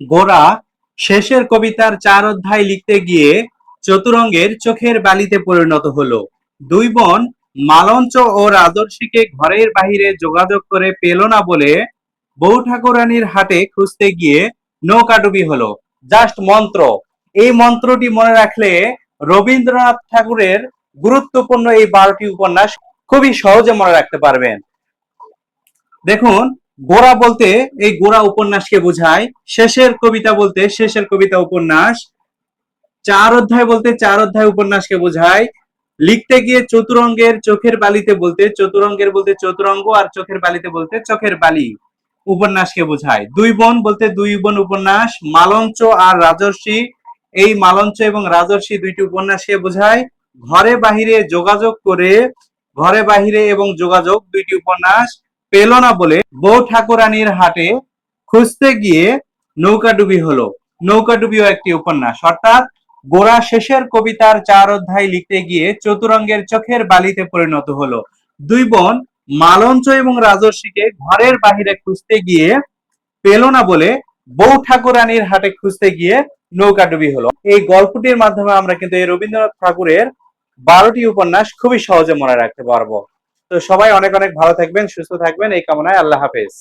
গোরা শেষের কবিতার চার অধ্যায় লিখতে গিয়ে চতুরঙ্গের চোখের বালিতে পরিণত হলো। দুই বোন মালঞ্চ ও রাজর্ষিকে ঘরের বাহিরে যোগাযোগ করে পেল না বলে বউ ঠাকুরানীর হাটে খুঁজতে গিয়ে নৌকাডুবি হলো। জাস্ট মন্ত্র। এই মন্ত্রটি মনে রাখলে রবীন্দ্রনাথ ঠাকুরের গুরুত্বপূর্ণ এই বারোটি উপন্যাস খুবই সহজে মনে রাখতে পারবেন। দেখুন গোড়া বলতে এই গোড়া উপন্যাসকে বোঝায়। শেষের কবিতা বলতে, শেষের কবিতা উপন্যাস। চার অধ্যায় বলতে, চার অধ্যায় উপন্যাসকে বোঝায়। লিখতে গিয়ে চতুরঙ্গের চোখের বালিতে বলতে, চতুরঙ্গের বলতে চতুরঙ্গ আর চোখের বালিতে বলতে চোখের বালি উপন্যাসকে বোঝায়। দুই বোন বলতে দুই বোন উপন্যাস, মালঞ্চ আর রাজর্ষি। এই মালঞ্চ এবং রাজর্ষি দুইটি উপন্যাসকে বোঝায়। ঘরে বাহিরে যোগাযোগ করে, ঘরে বাহিরে এবং যোগাযোগ দুইটি উপন্যাস। পেল না বলে বউ ঠাকুরানীর হাটে খুঁজতে গিয়ে নৌকাডুবি হলো। নৌকাডুবিও একটি উপন্যাস। অর্থাৎ গোড়া শেষের কবিতার চার অধ্যায় লিখতে গিয়ে চতুরঙ্গের চোখের বালিতে পরিণত হলো। দুই বোন মালঞ্চ এবং রাজর্ষিকে ঘরের বাহিরে খুঁজতে গিয়ে পেল না বলে বউ ঠাকুরানীর হাটে খুঁজতে গিয়ে নৌকাডুবি হলো। এই গল্পটির মাধ্যমে আমরা কিন্তু এই রবীন্দ্রনাথ ঠাকুরের বারোটি উপন্যাস খুবই সহজে মনে রাখতে পারব। তো সবাই অনেক অনেক ভালো থাকবেন সুস্থ থাকবেন। এই কামনায় আল্লাহ হাফেজ।